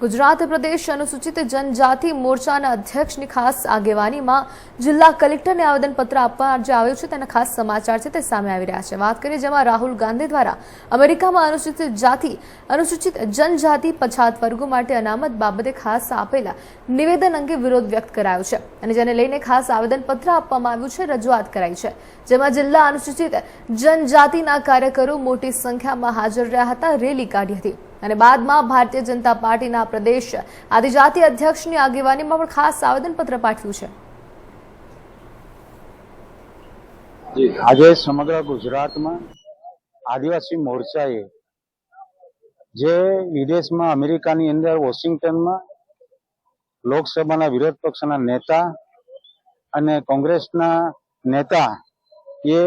ગુજરાત પ્રદેશ અનુસૂચિત જનજાતિ મોરચાના અધ્યક્ષની ખાસ આગેવાનીમાં જિલ્લા કલેક્ટરને આવેદનપત્ર આપવા જે આવ્યું છે. તેના ખાસ સમાચાર છે તે સામે આવી રહ્યા છે. વાત કરીએ જેમાં રાહુલ ગાંધી દ્વારા અમેરિકામાં અનુસૂચિત જાતિ, અનુસૂચિત જનજાતિ પછાત વર્ગો માટે અનામત બાબતે ખાસ આપેલા નિવેદન અંગે વિરોધ વ્યક્ત કરાયો છે અને જેને લઈને ખાસ આવેદનપત્ર આપવામાં આવ્યું છે, રજૂઆત કરાઈ છે. જેમાં જિલ્લા અનુસૂચિત જનજાતિના કાર્યકરો મોટી સંખ્યામાં હાજર રહ્યા હતા, રેલી કાઢી હતી. અને બાદમાં ભારતીય જનતા પાર્ટીના પ્રદેશ આદિજાતિ અધ્યક્ષની આગેવાનીમાં પણ ખાસ આવેદનપત્ર પાઠવ્યું છે. આજે સમગ્ર ગુજરાતમાં આદિવાસી મોરચાએ જે વિદેશમાં અમેરિકાની અંદર વોશિંગ્ટનમાં લોકસભાના વિરોધ પક્ષના નેતા અને કોંગ્રેસના નેતા એ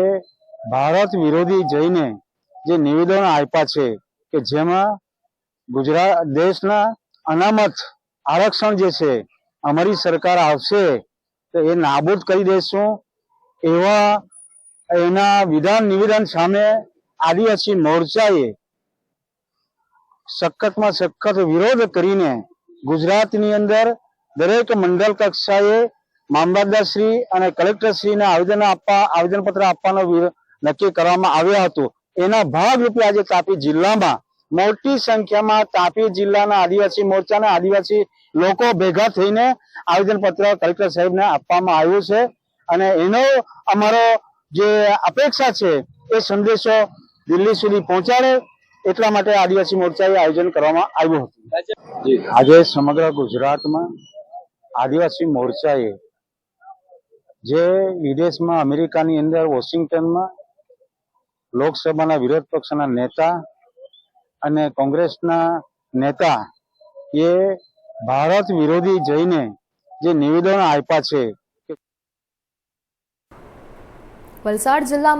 ભારત વિરોધી જઈને જે નિવેદનો આપ્યા છે કે જેમાં ગુજરાત દેશના અનામત આરક્ષણ જે છે, અમારી સરકાર આવશે તો એ નાબૂદ કરી દેશું. એવા એના વિધાન નિવેદન સામે આદિવાસી મોરચાએ સખતમાં સખત વિરોધ કરીને ગુજરાતની અંદર દરેક મંડળ કક્ષાએ મામલતદારશ્રી અને કલેક્ટરશ્રીને આવેદન આપવા, આવેદનપત્ર આપવાનો નક્કી કરવામાં આવ્યો હતો. એના ભાગરૂપે આજે તાપી જિલ્લામાં મોટી સંખ્યામાં તાપી જિલ્લાના આદિવાસી મોરચાના આદિવાસી લોકો ભેગા થઈને આવેદનપત્ર કલેક્ટર સાહેબને આપવામાં આવ્યું છે. અને એનો અમારો જે અપેક્ષા છે એ સંદેશો દિલ્હી સુધી પહોંચાડે એટલા માટે આદિવાસી મોરચાએ આયોજન કરવામાં આવ્યું હતું. આજે સમગ્ર ગુજરાતમાં આદિવાસી મોરચાએ જે વિદેશમાં અમેરિકાની અંદર વોશિંગ્ટનમાં લોકસભાના વિરોધ પક્ષના નેતા અને કોંગ્રેસના નેતા એ ભારત વિરોધી જઈને જે નિવેદનો આપ્યા છે વલસાડ જિલ્લામાં